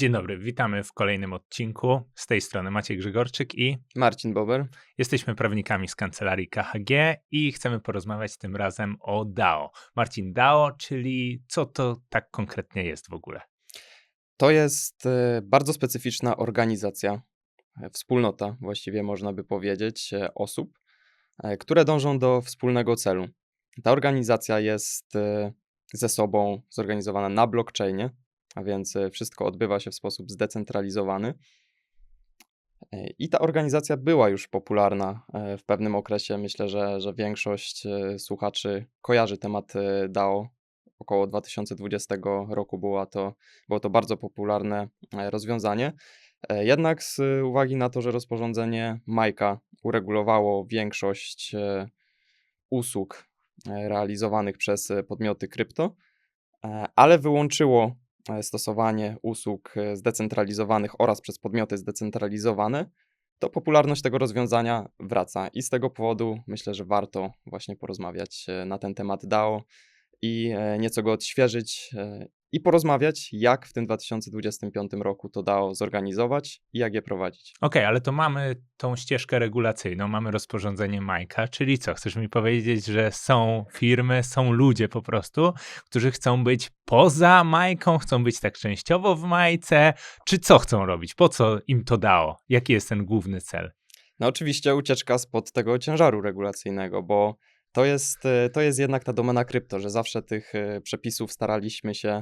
Dzień dobry, witamy w kolejnym odcinku. Z tej strony Maciej Grzegorczyk i Marcin Bober. jesteśmy prawnikami z kancelarii KHG i chcemy porozmawiać tym razem o DAO. Marcin, DAO, czyli co to tak konkretnie jest w ogóle? To jest e, bardzo specyficzna organizacja, e, wspólnota, właściwie można by powiedzieć, e, osób, e, które dążą do wspólnego celu. Ta organizacja jest ze sobą zorganizowana na blockchainie, a więc e, wszystko odbywa się w sposób zdecentralizowany. E, I ta organizacja była już popularna e, w pewnym okresie. Myślę, że, że większość słuchaczy kojarzy temat DAO. Około 2020 roku była to, było to bardzo popularne rozwiązanie. Jednak z uwagi na to, że rozporządzenie Majka uregulowało większość usług realizowanych przez podmioty krypto, ale wyłączyło stosowanie usług e, zdecentralizowanych oraz przez podmioty zdecentralizowane, to popularność tego rozwiązania wraca. I z tego powodu myślę, że warto właśnie porozmawiać e, na ten temat DAO i e, nieco go odświeżyć e, i porozmawiać, jak w tym 2025 roku to DAO zorganizować i jak je prowadzić. Okej, ale to mamy tą ścieżkę regulacyjną, mamy rozporządzenie Majka, czyli co? Chcesz mi powiedzieć, że są firmy, są ludzie po prostu, którzy chcą być poza Majką, chcą być tak częściowo w Majce, czy co chcą robić? Po co im to dało? Jaki jest ten główny cel? No oczywiście ucieczka spod tego ciężaru regulacyjnego, bo to jest, e, to jest jednak ta domena krypto, że zawsze tych e, przepisów staraliśmy się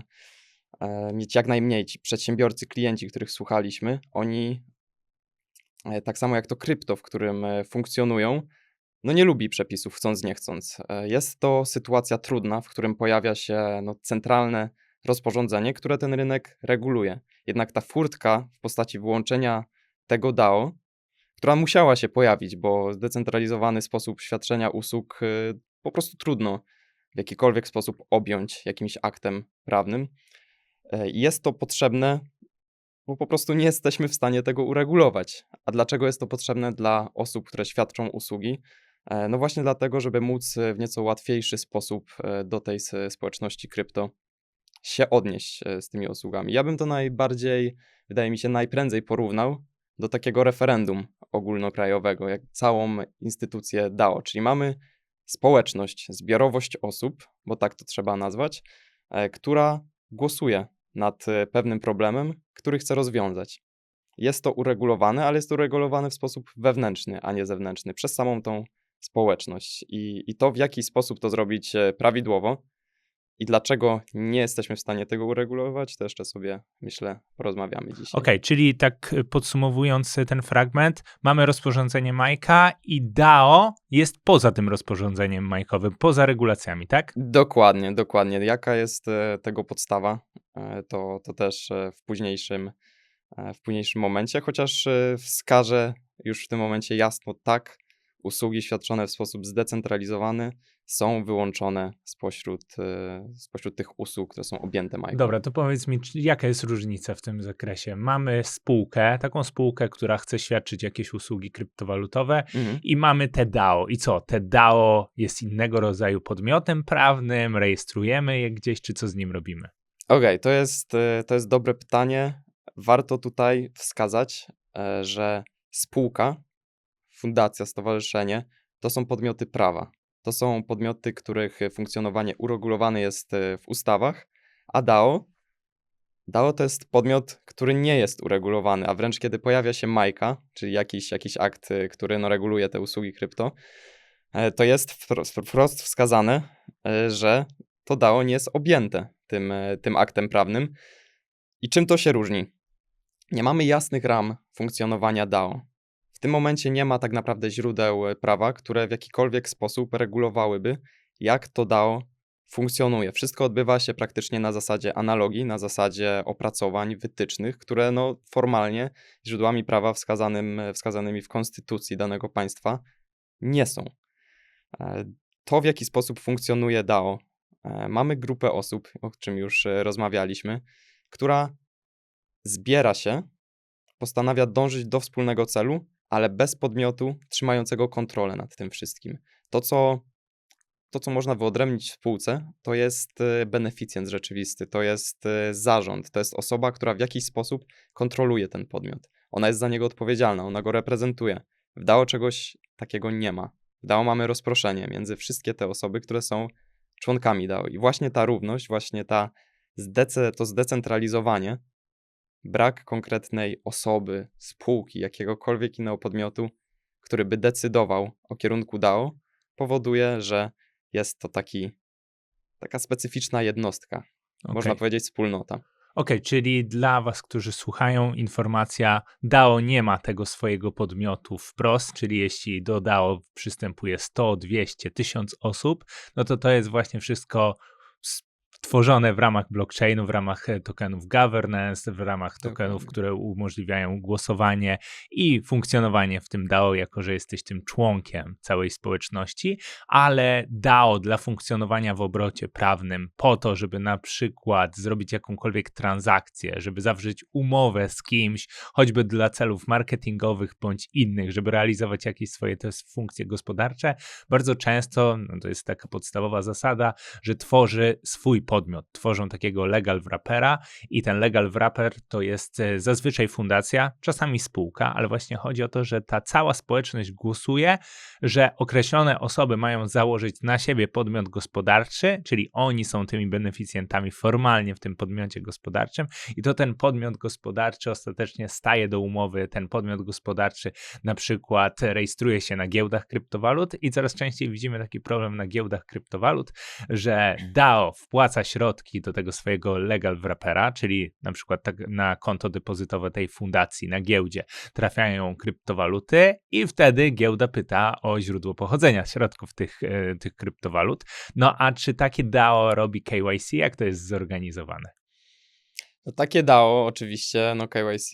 e, mieć jak najmniej. Ci przedsiębiorcy, klienci, których słuchaliśmy, oni tak samo jak to krypto, w którym funkcjonują, no nie lubi przepisów, chcąc nie chcąc. Jest to sytuacja trudna, w którym pojawia się no, centralne rozporządzenie, które ten rynek reguluje. Jednak ta furtka w postaci wyłączenia tego DAO, która musiała się pojawić, bo zdecentralizowany sposób świadczenia usług y, po prostu trudno w jakikolwiek sposób objąć jakimś aktem prawnym. E, Jest to potrzebne, bo po prostu nie jesteśmy w stanie tego uregulować. A dlaczego jest to potrzebne dla osób, które świadczą usługi? E, No właśnie dlatego, żeby móc w nieco łatwiejszy sposób e, do tej społeczności krypto się odnieść z tymi usługami. Ja bym to najbardziej, wydaje mi się, najprędzej porównał do takiego referendum ogólnokrajowego, jak całą instytucję DAO, czyli mamy społeczność, zbiorowość osób, bo tak to trzeba nazwać, e, która głosuje nad e, pewnym problemem, który chce rozwiązać. Jest to uregulowane, ale jest to uregulowane w sposób wewnętrzny, a nie zewnętrzny, przez samą tą społeczność. I, i to, w jaki sposób to zrobić e, prawidłowo i dlaczego nie jesteśmy w stanie tego uregulować, to jeszcze sobie, myślę, porozmawiamy dzisiaj. Okej, czyli tak y, podsumowując y, ten fragment, mamy rozporządzenie Majka i DAO jest poza tym rozporządzeniem Majkowym, poza regulacjami, tak? Dokładnie, dokładnie. Jaka jest e, tego podstawa, to, to też w późniejszym, w późniejszym momencie, chociaż wskażę już w tym momencie jasno, tak, usługi świadczone w sposób zdecentralizowany są wyłączone spośród, e, spośród tych usług, które są objęte Majką. Dobra, to powiedz mi, jaka jest różnica w tym zakresie? Mamy spółkę, taką spółkę, która chce świadczyć jakieś usługi kryptowalutowe Mhm. i mamy te DAO. I co? Te DAO jest innego rodzaju podmiotem prawnym, rejestrujemy je gdzieś, czy co z nim robimy? Okej, to, jest, e, to jest dobre pytanie. Warto tutaj wskazać, e, że spółka, fundacja, stowarzyszenie to są podmioty prawa. To są podmioty, których funkcjonowanie uregulowane jest e, w ustawach, a DAO, DAO to jest podmiot, który nie jest uregulowany, a wręcz kiedy pojawia się Majka, czyli jakiś, jakiś akt, e, który no, reguluje te usługi krypto, e, to jest wprost, wskazane, że to DAO nie jest objęte tym, tym aktem prawnym. I czym to się różni? Nie mamy jasnych ram funkcjonowania DAO. W tym momencie nie ma tak naprawdę źródeł e, prawa, które w jakikolwiek sposób regulowałyby, jak to DAO funkcjonuje. Wszystko odbywa się praktycznie na zasadzie analogii, na zasadzie opracowań, wytycznych, które no, formalnie źródłami prawa wskazanym, wskazanymi w konstytucji danego państwa nie są. E, To, w jaki sposób funkcjonuje DAO, e, mamy grupę osób, o czym już e, rozmawialiśmy, która zbiera się, postanawia dążyć do wspólnego celu, ale bez podmiotu trzymającego kontrolę nad tym wszystkim. To, co to, co można wyodrębnić w spółce, to jest e, beneficjent rzeczywisty, to jest e, zarząd, to jest osoba, która w jakiś sposób kontroluje ten podmiot. Ona jest za niego odpowiedzialna, ona go reprezentuje. W DAO czegoś takiego nie ma. W DAO mamy rozproszenie między wszystkie te osoby, które są członkami DAO. I właśnie ta równość, właśnie ta zdece, to zdecentralizowanie, brak konkretnej osoby, spółki, jakiegokolwiek innego podmiotu, który by decydował o kierunku DAO, powoduje, że jest to taki, taka specyficzna jednostka. Można Okej. powiedzieć wspólnota. Okej, czyli dla Was, którzy słuchają, informacja DAO nie ma tego swojego podmiotu wprost, czyli jeśli do DAO przystępuje 100, 200, 1000 osób, no to to jest właśnie wszystko stworzone w ramach blockchainu, w ramach e, tokenów governance, w ramach tokenów, Dokładnie. które umożliwiają głosowanie i funkcjonowanie w tym DAO, jako że jesteś tym członkiem całej społeczności, ale DAO dla funkcjonowania w obrocie prawnym, po to, żeby na przykład zrobić jakąkolwiek transakcję, żeby zawrzeć umowę z kimś, choćby dla celów marketingowych bądź innych, żeby realizować jakieś swoje te funkcje gospodarcze, bardzo często, no to jest taka podstawowa zasada, że tworzy swój podmiot, tworzą takiego legal wrapera i ten legal wrapper to jest e, zazwyczaj fundacja, czasami spółka, ale właśnie chodzi o to, że ta cała społeczność głosuje, że określone osoby mają założyć na siebie podmiot gospodarczy, czyli oni są tymi beneficjentami formalnie w tym podmiocie gospodarczym i to ten podmiot gospodarczy ostatecznie staje do umowy, ten podmiot gospodarczy na przykład rejestruje się na giełdach kryptowalut i coraz częściej widzimy taki problem na giełdach kryptowalut, że DAO wpłaca środki do tego swojego legal wrapera, czyli na przykład tak na konto depozytowe tej fundacji na giełdzie trafiają kryptowaluty i wtedy giełda pyta o źródło pochodzenia środków tych, e, tych kryptowalut. No a czy takie DAO robi KYC? Jak to jest zorganizowane? No, takie DAO oczywiście no KYC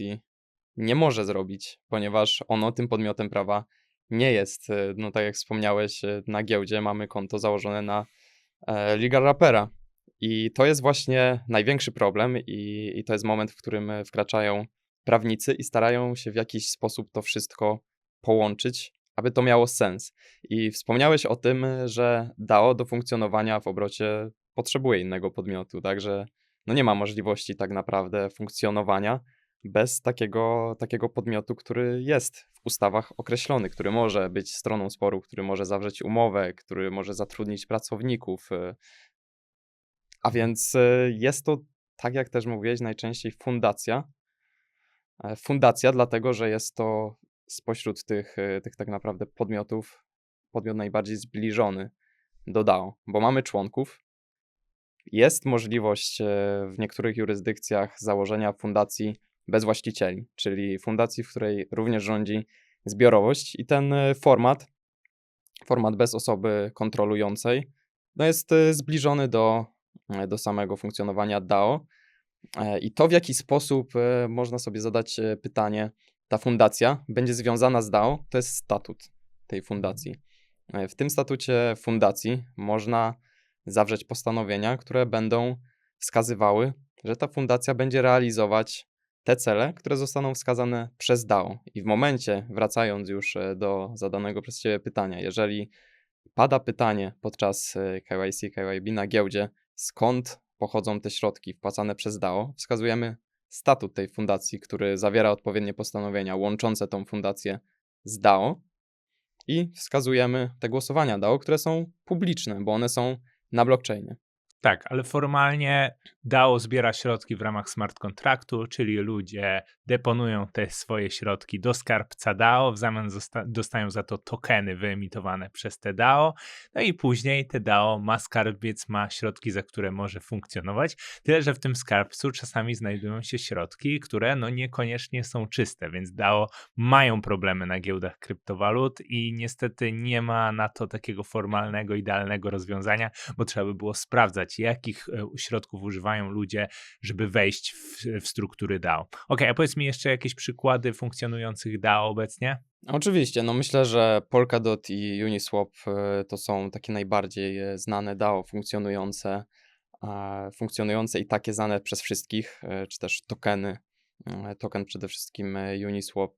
nie może zrobić, ponieważ ono tym podmiotem prawa nie jest. E, No tak jak wspomniałeś, e, na giełdzie mamy konto założone na e, Legal Wrappera. I to jest właśnie największy problem i, i to jest moment, w którym e, wkraczają prawnicy i starają się w jakiś sposób to wszystko połączyć, aby to miało sens. I wspomniałeś o tym, e, że DAO do funkcjonowania w obrocie potrzebuje innego podmiotu, także no nie ma możliwości tak naprawdę funkcjonowania bez takiego, takiego podmiotu, który jest w ustawach określony, który może być stroną sporu, który może zawrzeć umowę, który może zatrudnić pracowników. A więc y, jest to, tak jak też mówiłeś, najczęściej fundacja. E, Fundacja, dlatego że jest to spośród tych, y, tych tak naprawdę podmiotów podmiot najbardziej zbliżony do DAO, bo mamy członków, jest możliwość e, w niektórych jurysdykcjach założenia fundacji bez właścicieli, czyli fundacji, w której również rządzi zbiorowość i ten e, format, format bez osoby kontrolującej, no jest zbliżony do, do samego funkcjonowania DAO. E, I to, w jaki sposób e, można sobie zadać e, pytanie, ta fundacja będzie związana z DAO, to jest statut tej fundacji. E, W tym statucie fundacji można zawrzeć postanowienia, które będą wskazywały, że ta fundacja będzie realizować te cele, które zostaną wskazane przez DAO. I w momencie, wracając już e, do zadanego przez Ciebie pytania, jeżeli pada pytanie podczas e, KYC, KYB na giełdzie, skąd pochodzą te środki wpłacane przez DAO, wskazujemy statut tej fundacji, który zawiera odpowiednie postanowienia łączące tą fundację z DAO i wskazujemy te głosowania DAO, które są publiczne, bo one są na blockchainie. Tak, ale formalnie DAO zbiera środki w ramach smart kontraktu, czyli ludzie deponują te swoje środki do skarbca DAO, w zamian dostają za to tokeny wyemitowane przez te DAO, no i później te DAO ma skarbiec, ma środki, za które może funkcjonować, tyle że w tym skarbcu czasami znajdują się środki, które no niekoniecznie są czyste, więc DAO mają problemy na giełdach kryptowalut i niestety nie ma na to takiego formalnego, idealnego rozwiązania, bo trzeba by było sprawdzać, jakich e, środków używają ludzie, żeby wejść w, w struktury DAO. Ok, a powiedz mi jeszcze jakieś przykłady funkcjonujących DAO obecnie? Oczywiście, no myślę, że Polkadot i Uniswap e, to są takie najbardziej e, znane DAO funkcjonujące, funkcjonujące i takie znane przez wszystkich, e, czy też tokeny. Token przede wszystkim Uniswap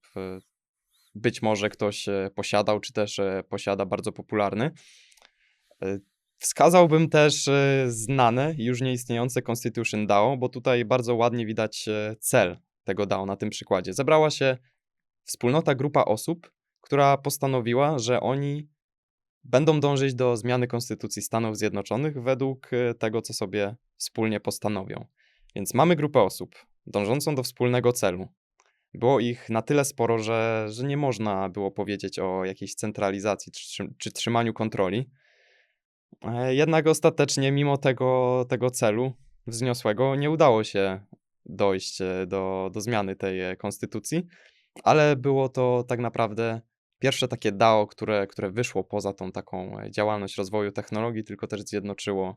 być może ktoś posiadał, czy też posiada bardzo popularny. Wskazałbym też e, znane już nieistniejące Constitution DAO, bo tutaj bardzo ładnie widać e, cel tego DAO na tym przykładzie. Zebrała się wspólnota, grupa osób, która postanowiła, że oni będą dążyć do zmiany Konstytucji Stanów Zjednoczonych według e, tego, co sobie wspólnie postanowią. Więc mamy grupę osób dążącą do wspólnego celu. Było ich na tyle sporo, że, że nie można było powiedzieć o jakiejś centralizacji czy, czy trzymaniu kontroli. E, Jednak ostatecznie, mimo tego, tego celu wzniosłego, nie udało się dojść e, do, do zmiany tej e, konstytucji, ale było to tak naprawdę pierwsze takie DAO, które, które wyszło poza tą taką działalność rozwoju technologii, tylko też zjednoczyło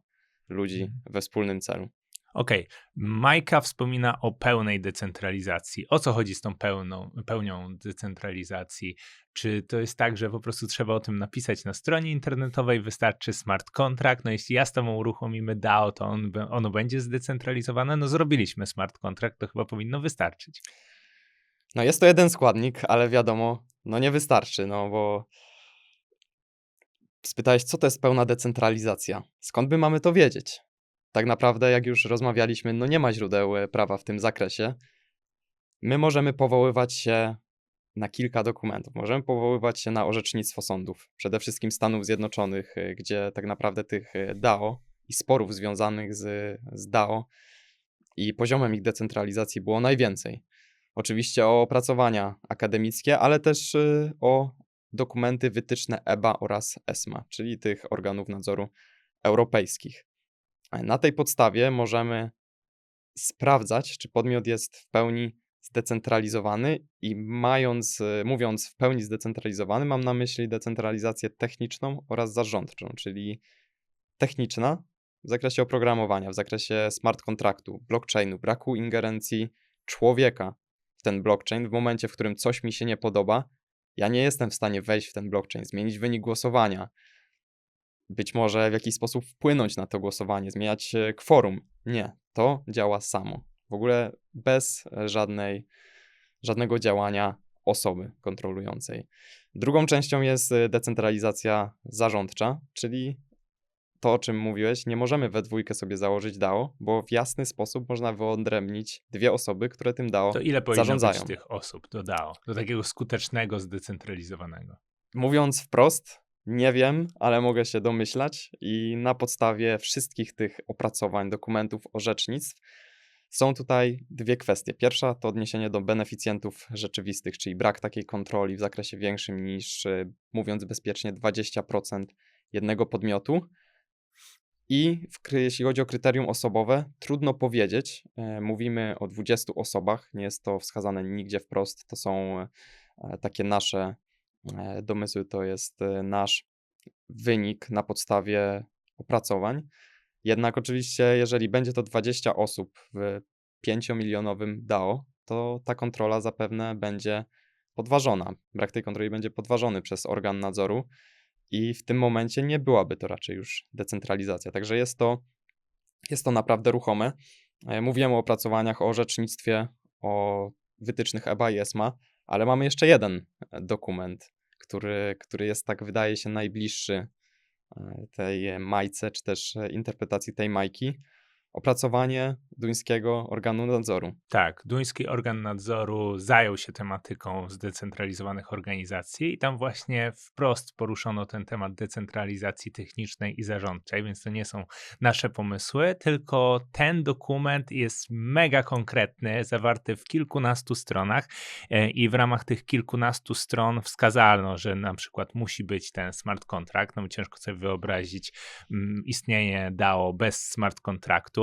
ludzi Mhm. we wspólnym celu. Okej, Majka wspomina o pełnej decentralizacji. O co chodzi z tą pełną, pełnią decentralizacji? Czy to jest tak, że po prostu trzeba o tym napisać na stronie internetowej, wystarczy smart contract? No jeśli ja z tobą uruchomimy DAO, to on, ono będzie zdecentralizowane? No zrobiliśmy smart contract, to chyba powinno wystarczyć. No jest to jeden składnik, ale wiadomo, no nie wystarczy, no bo spytałeś, co to jest pełna decentralizacja? Skąd my mamy to wiedzieć? Tak naprawdę, jak już rozmawialiśmy, no nie ma źródeł e, prawa w tym zakresie. My możemy powoływać się na kilka dokumentów. Możemy powoływać się na orzecznictwo sądów, przede wszystkim Stanów Zjednoczonych, e, gdzie tak naprawdę tych e, DAO i sporów związanych z, z DAO i poziomem ich decentralizacji było najwięcej. Oczywiście o opracowania akademickie, ale też o dokumenty, wytyczne EBA oraz ESMA, czyli tych organów nadzoru europejskich. Na tej podstawie możemy sprawdzać, czy podmiot jest w pełni zdecentralizowany i mając, mówiąc w pełni zdecentralizowany, mam na myśli decentralizację techniczną oraz zarządczą, czyli techniczna w zakresie oprogramowania, w zakresie smart kontraktu, blockchainu, braku ingerencji człowieka w ten blockchain w momencie, w którym coś mi się nie podoba, ja nie jestem w stanie wejść w ten blockchain, zmienić wynik głosowania, być może w jakiś sposób wpłynąć na to głosowanie, zmieniać e, kworum. Nie, to działa samo. W ogóle bez żadnej, żadnego działania osoby kontrolującej. Drugą częścią jest e, decentralizacja zarządcza, czyli to, o czym mówiłeś, nie możemy we dwójkę sobie założyć DAO, bo w jasny sposób można wyodrębnić dwie osoby, które tym DAO To ile powinno zarządzają. być tych osób do DAO? Do takiego skutecznego, zdecentralizowanego. Mówiąc wprost, nie wiem, ale mogę się domyślać i na podstawie wszystkich tych opracowań, dokumentów, orzecznictw są tutaj dwie kwestie. Pierwsza to odniesienie do beneficjentów rzeczywistych, czyli brak takiej kontroli w zakresie większym niż, y, mówiąc bezpiecznie, 20% jednego podmiotu. I w, jeśli chodzi o kryterium osobowe, trudno powiedzieć. E, Mówimy o 20 osobach, nie jest to wskazane nigdzie wprost. To są e, takie nasze domysły, to jest e, nasz wynik na podstawie opracowań. Jednak oczywiście, jeżeli będzie to 20 osób w 5-milionowym DAO, to ta kontrola zapewne będzie podważona. Brak tej kontroli będzie podważony przez organ nadzoru i w tym momencie nie byłaby to raczej już decentralizacja. Także jest to, jest to naprawdę ruchome. E, Mówiłem o opracowaniach, o orzecznictwie, o wytycznych EBA i ESMA, ale mamy jeszcze jeden e, dokument, który, który jest tak, wydaje się, najbliższy e, tej majce, czy też e, interpretacji tej majki. Opracowanie duńskiego organu nadzoru. Tak, duński organ nadzoru zajął się tematyką zdecentralizowanych organizacji i tam właśnie wprost poruszono ten temat decentralizacji technicznej i zarządczej, więc to nie są nasze pomysły, tylko ten dokument jest mega konkretny, zawarty w kilkunastu stronach e, i w ramach tych kilkunastu stron wskazano, że na przykład musi być ten smart contract, no ciężko sobie wyobrazić mm, istnienie DAO bez smart kontraktu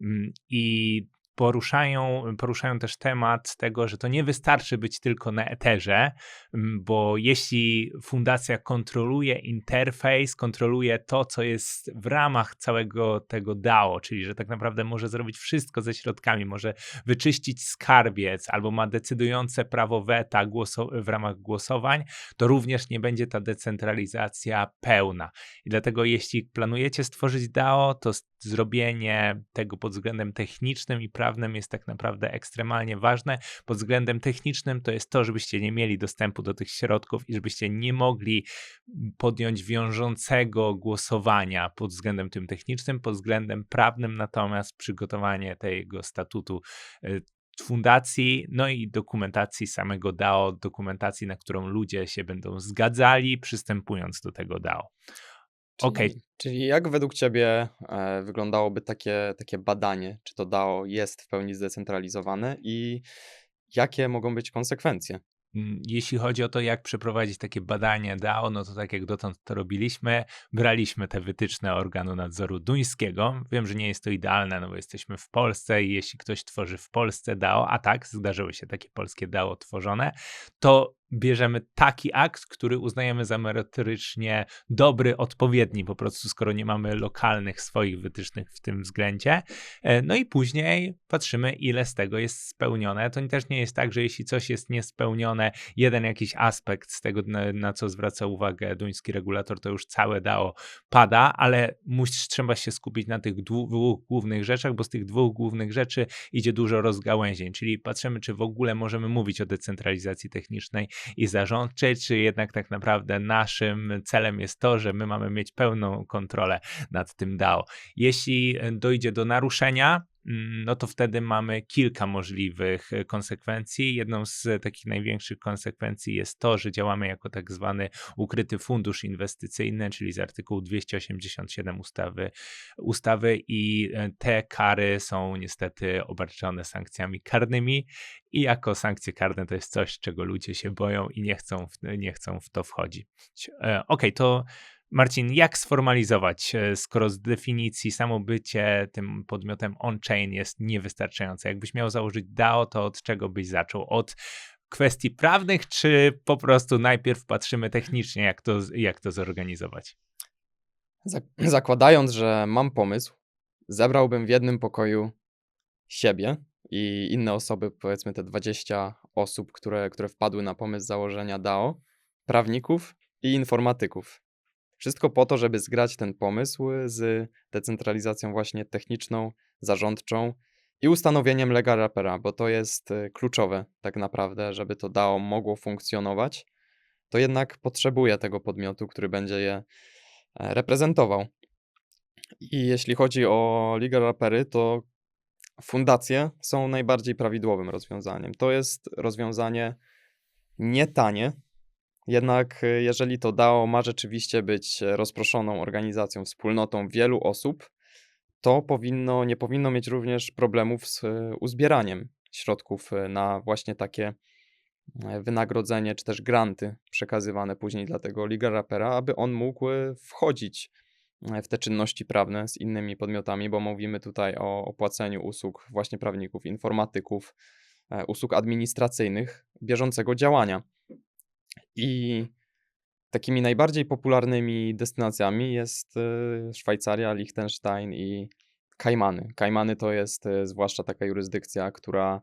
Mm, i poruszają, poruszają też temat tego, że to nie wystarczy być tylko na Etherze, mm, bo jeśli fundacja kontroluje interfejs, kontroluje to, co jest w ramach całego tego DAO, czyli że tak naprawdę może zrobić wszystko ze środkami, może wyczyścić skarbiec albo ma decydujące prawo weta w ramach głosowań, to również nie będzie ta decentralizacja pełna. I dlatego jeśli planujecie stworzyć DAO, to zrobienie tego pod względem technicznym i prawnym prawnym jest tak naprawdę ekstremalnie ważne. Pod względem technicznym to jest to, żebyście nie mieli dostępu do tych środków i żebyście nie mogli podjąć wiążącego głosowania pod względem tym technicznym, pod względem prawnym natomiast przygotowanie tego statutu y, fundacji, no i dokumentacji samego DAO, dokumentacji, na którą ludzie się będą zgadzali, przystępując do tego DAO. Czyli, Okej. czyli jak według Ciebie e, wyglądałoby takie, takie badanie, czy to DAO jest w pełni zdecentralizowane i jakie mogą być konsekwencje? Mm, Jeśli chodzi o to, jak przeprowadzić takie badanie DAO, no to tak jak dotąd to robiliśmy, braliśmy te wytyczne organu nadzoru duńskiego. Wiem, że nie jest to idealne, no bo jesteśmy w Polsce i jeśli ktoś tworzy w Polsce DAO, a tak, zdarzyły się takie polskie DAO tworzone, to bierzemy taki akt, który uznajemy za merytorycznie dobry, odpowiedni, po prostu skoro nie mamy lokalnych swoich wytycznych w tym względzie. E, No i później patrzymy, ile z tego jest spełnione. To też nie jest tak, że jeśli coś jest niespełnione, jeden jakiś aspekt z tego, na, co zwraca uwagę duński regulator, to już całe DAO pada, ale musi, trzeba się skupić na tych dwóch głównych rzeczach, bo z tych dwóch głównych rzeczy idzie dużo rozgałęzień, czyli patrzymy, czy w ogóle możemy mówić o decentralizacji technicznej i zarządczej, czy jednak tak naprawdę naszym celem jest to, że my mamy mieć pełną kontrolę nad tym DAO. Jeśli e, dojdzie do naruszenia, no to wtedy mamy kilka możliwych e, konsekwencji. Jedną z takich największych konsekwencji jest to, że działamy jako tak zwany ukryty fundusz inwestycyjny, czyli z artykułu 287 ustawy, ustawy i e, te kary są niestety obarczone sankcjami karnymi i jako sankcje karne to jest coś, czego ludzie się boją i nie chcą w, nie chcą w to wchodzić. E, Okej, to Marcin, jak sformalizować, e, skoro z definicji samo bycie tym podmiotem on-chain jest niewystarczające? Jakbyś miał założyć DAO, to od czego byś zaczął? Od kwestii prawnych, czy po prostu najpierw patrzymy technicznie, jak to, jak to zorganizować? Zak- zakładając, że mam pomysł, zebrałbym w jednym pokoju siebie i inne osoby, powiedzmy te 20 osób, które, które wpadły na pomysł założenia DAO, prawników i informatyków. Wszystko po to, żeby zgrać ten pomysł z decentralizacją właśnie techniczną, zarządczą i ustanowieniem lega rapera, bo to jest y, kluczowe tak naprawdę, żeby to DAO mogło funkcjonować, to jednak potrzebuje tego podmiotu, który będzie je e, reprezentował. I jeśli chodzi o legal rapery, to fundacje są najbardziej prawidłowym rozwiązaniem. To jest rozwiązanie nie tanie, jednak y, jeżeli to DAO ma rzeczywiście być e, rozproszoną organizacją, wspólnotą wielu osób, to powinno, nie powinno mieć również problemów z e, uzbieraniem środków e, na właśnie takie wynagrodzenie czy też granty przekazywane później dla tego legal rapera, aby on mógł wchodzić w te czynności prawne z innymi podmiotami, bo mówimy tutaj o opłaceniu usług właśnie prawników, informatyków, usług administracyjnych, bieżącego działania. I takimi najbardziej popularnymi destynacjami jest e, Szwajcaria, Liechtenstein i Kajmany. Kajmany to jest e, zwłaszcza taka jurysdykcja, która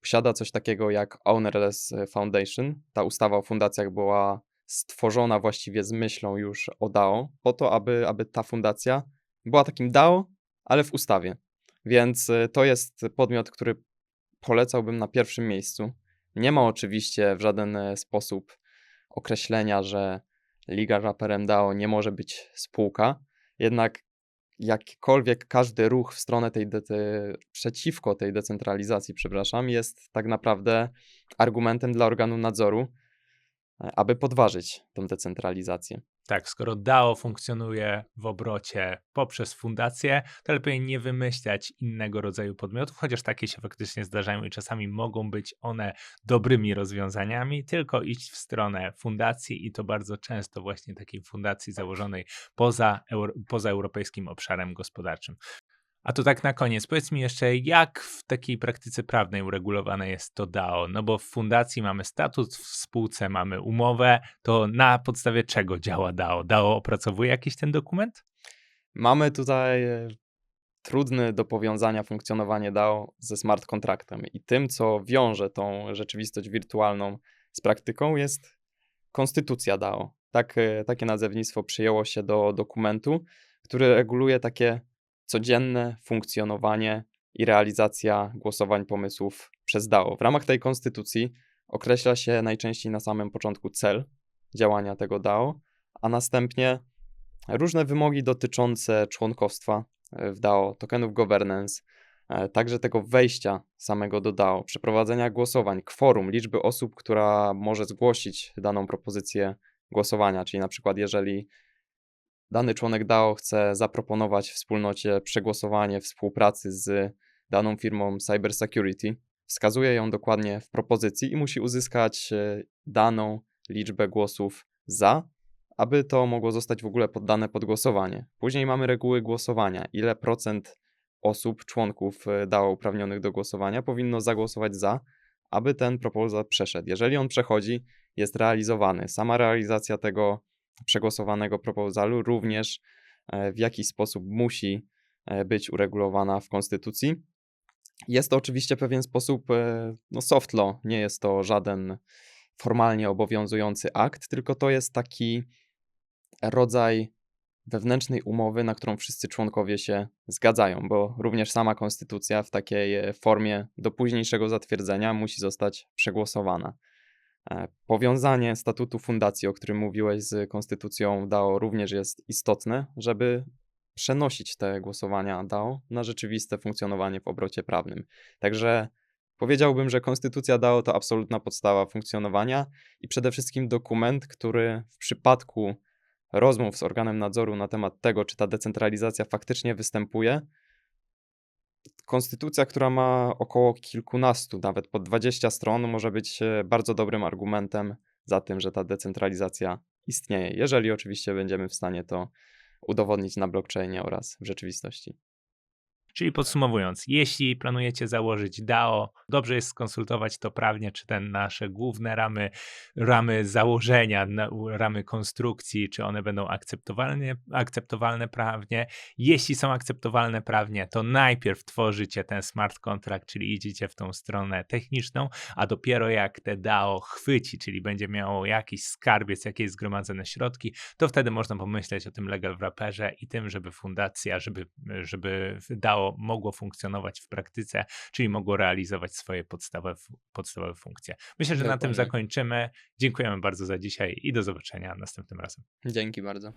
posiada coś takiego jak Ownerless Foundation. Ta ustawa o fundacjach była stworzona właściwie z myślą już o DAO, po to, aby, aby ta fundacja była takim DAO, ale w ustawie. Więc e, to jest podmiot, który polecałbym na pierwszym miejscu. Nie ma oczywiście w żaden sposób określenia, że Liga Raperem DAO nie może być spółka, jednak jakikolwiek każdy ruch w stronę tej de- przeciwko tej decentralizacji, przepraszam, jest tak naprawdę argumentem dla organu nadzoru, e, aby podważyć tą decentralizację. Tak, skoro DAO funkcjonuje w obrocie poprzez fundację, to lepiej nie wymyślać innego rodzaju podmiotów, chociaż takie się faktycznie zdarzają i czasami mogą być one dobrymi rozwiązaniami, tylko iść w stronę fundacji i to bardzo często właśnie takiej fundacji założonej poza, euro, poza europejskim obszarem gospodarczym. A to tak na koniec, powiedz mi jeszcze, jak w takiej praktyce prawnej uregulowane jest to DAO? No bo w fundacji mamy statut, w spółce mamy umowę, to na podstawie czego działa DAO? DAO opracowuje jakiś ten dokument? Mamy tutaj e, trudny do powiązania funkcjonowanie DAO ze smart kontraktem i tym, co wiąże tą rzeczywistość wirtualną z praktyką jest konstytucja DAO. Tak, e, takie nazewnictwo przyjęło się do dokumentu, który reguluje takie codzienne funkcjonowanie i realizacja głosowań pomysłów przez DAO. W ramach tej konstytucji określa się najczęściej na samym początku cel działania tego DAO, a następnie różne wymogi dotyczące członkostwa e, w DAO, tokenów governance, e, także tego wejścia samego do DAO, przeprowadzenia głosowań, kworum, liczby osób, która może zgłosić daną propozycję głosowania, czyli na przykład jeżeli dany członek DAO chce zaproponować wspólnocie przegłosowanie współpracy z daną firmą cybersecurity, wskazuje ją dokładnie w propozycji i musi uzyskać e, daną liczbę głosów za, aby to mogło zostać w ogóle poddane pod głosowanie. Później mamy reguły głosowania, ile procent osób, członków e, DAO uprawnionych do głosowania powinno zagłosować za, aby ten proposal przeszedł. Jeżeli on przechodzi, jest realizowany. Sama realizacja tego przegłosowanego proposalu również e, w jakiś sposób musi e, być uregulowana w konstytucji. Jest to oczywiście pewien sposób e, no soft law, nie jest to żaden formalnie obowiązujący akt, tylko to jest taki rodzaj wewnętrznej umowy, na którą wszyscy członkowie się zgadzają, bo również sama konstytucja w takiej formie do późniejszego zatwierdzenia musi zostać przegłosowana. E, Powiązanie statutu fundacji, o którym mówiłeś, z konstytucją DAO również jest istotne, żeby przenosić te głosowania DAO na rzeczywiste funkcjonowanie w obrocie prawnym. Także powiedziałbym, że konstytucja DAO to absolutna podstawa funkcjonowania i przede wszystkim dokument, który w przypadku rozmów z organem nadzoru na temat tego, czy ta decentralizacja faktycznie występuje, konstytucja, która ma około kilkunastu, nawet po 20 stron, może być e, bardzo dobrym argumentem za tym, że ta decentralizacja istnieje, jeżeli oczywiście będziemy w stanie to udowodnić na blockchainie oraz w rzeczywistości. Czyli podsumowując, jeśli planujecie założyć DAO, dobrze jest skonsultować to prawnie, czy te nasze główne ramy, ramy założenia, ramy konstrukcji, czy one będą akceptowalne, akceptowalne prawnie. Jeśli są akceptowalne prawnie, to najpierw tworzycie ten smart contract, czyli idziecie w tą stronę techniczną, a dopiero jak te DAO chwyci, czyli będzie miało jakiś skarbiec, jakieś zgromadzone środki, to wtedy można pomyśleć o tym legal wraperze i tym, żeby fundacja, żeby, żeby DAO mogło funkcjonować w praktyce, czyli mogło realizować swoje podstawowe, podstawowe funkcje. Myślę, że na tym Dokładnie. zakończymy. Dziękujemy bardzo za dzisiaj i do zobaczenia następnym razem. Dzięki bardzo.